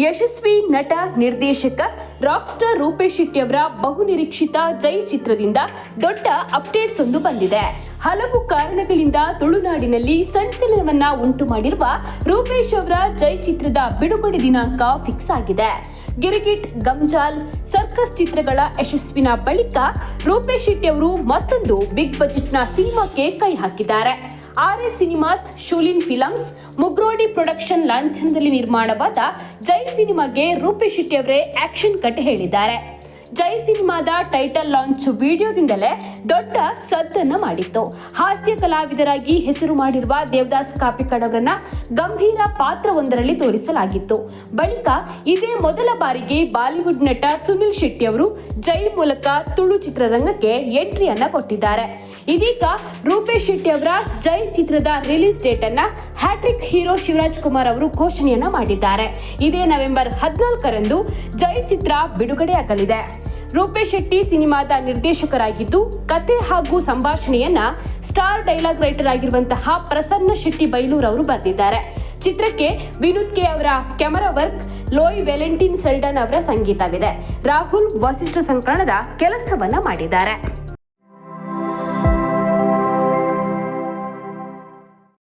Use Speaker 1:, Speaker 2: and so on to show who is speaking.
Speaker 1: ಯಶಸ್ವಿ ನಟ, ನಿರ್ದೇಶಕ rock star Rupesh Shetty ಅವರ ಬಹುನಿರೀಕ್ಷಿತ ಜೈ ಚಿತ್ರದಿಂದ ದೊಡ್ಡ ಅಪ್ಡೇಟ್ಸ್ ಒಂದು ಬಂದಿದೆ. ಹಲವು ಕಾರಣಗಳಿಂದ ತುಳುನಾಡಿನಲ್ಲಿ ಸಂಚಲನವನ್ನ ಉಂಟು ಮಾಡಿರುವ ರೂಪೇಶ್ ಅವರ ಜೈ ಚಿತ್ರದ ಬಿಡುಗಡೆ ದಿನಾಂಕ ಫಿಕ್ಸ್ ಆಗಿದೆ. ಗಿರಿಗಿಟ್, ಗಂಜಾಲ್, ಸರ್ಕಸ್ ಚಿತ್ರಗಳ ಯಶಸ್ವಿನ ಬಳಿಕ ರೂಪೇಶ್ ಶೆಟ್ಟಿ ಅವರು ಮತ್ತೊಂದು ಬಿಗ್ ಬಜೆಟ್ನ ಸಿನಿಮಾಕ್ಕೆ ಕೈ ಹಾಕಿದ್ದಾರೆ. R S cinemas, Shoolin films, Mugrody production ಲಾಂಛನದಲ್ಲಿ ನಿರ್ಮಾಣವಾದ ಜೈ ಸಿನಿಮಾಗೆ ರೂಪೇಶ್ ಶೆಟ್ಟಿ ಅವರೇ ಆಕ್ಷನ್ ಕಟ್ ಹೇಳಿದ್ದಾರೆ. ಜೈ ಸಿನಿಮಾದ ಟೈಟಲ್ ಲಾಂಚ್ ವಿಡಿಯೋದಿಂದಲೇ ದೊಡ್ಡ ಸದ್ದನ್ನ ಮಾಡಿತ್ತು. ಹಾಸ್ಯ ಕಲಾವಿದರಾಗಿ ಹೆಸರು ಮಾಡಿರುವ ದೇವದಾಸ್ ಕಾಪಿಕಾಡ್ ಅವರನ್ನ ಗಂಭೀರ ಪಾತ್ರವೊಂದರಲ್ಲಿ ತೋರಿಸಲಾಗಿತ್ತು. ಬಳಿಕ ಇದೇ ಮೊದಲ ಬಾರಿಗೆ ಬಾಲಿವುಡ್ ನಟ ಸುನಿಲ್ ಶೆಟ್ಟಿ ಅವರು ಜೈ ಮೂಲಕ ತುಳು ಚಿತ್ರರಂಗಕ್ಕೆ ಎಂಟ್ರಿಯನ್ನ ಕೊಟ್ಟಿದ್ದಾರೆ. ಇದೀಗ ರೂಪೇಶ್ ಶೆಟ್ಟಿ ಅವರ ಜೈ ಚಿತ್ರದ ರಿಲೀಸ್ ಡೇಟ್ ಅನ್ನ ಹ್ಯಾಟ್ರಿಕ್ ಹೀರೋ ಶಿವರಾಜ್ ಕುಮಾರ್ ಅವರು ಘೋಷಣೆಯನ್ನ ಮಾಡಿದ್ದಾರೆ. ಇದೇ ನವೆಂಬರ್ ಹದಿನಾಲ್ಕರಂದು ಜೈ ಚಿತ್ರ ಬಿಡುಗಡೆಯಾಗಲಿದೆ. ರೂಪೇಶ್ ಶೆಟ್ಟಿ ಸಿನಿಮಾದ ನಿರ್ದೇಶಕರಾಗಿದ್ದು, ಕತೆ ಹಾಗೂ ಸಂಭಾಷಣೆಯನ್ನ ಸ್ಟಾರ್ ಡೈಲಾಗ್ ರೈಟರ್ ಆಗಿರುವಂತಹ ಪ್ರಸನ್ನ ಶೆಟ್ಟಿ ಬೈಲೂರ್ ಅವರು ಬರೆದಿದ್ದಾರೆ. ಚಿತ್ರಕ್ಕೆ ವಿನೋದ್ ಕೆ ಅವರ ಕ್ಯಾಮರಾ ವರ್ಕ್, ಲೋಯ್ ವೆಲೆಂಟಿನ್ ಸೆಲ್ಡನ್ ಅವರ ಸಂಗೀತವಿದೆ. ರಾಹುಲ್ ವಸಿಷ್ಠ ಸಂಕಲನದ ಕೆಲಸವನ್ನ ಮಾಡಿದ್ದಾರೆ.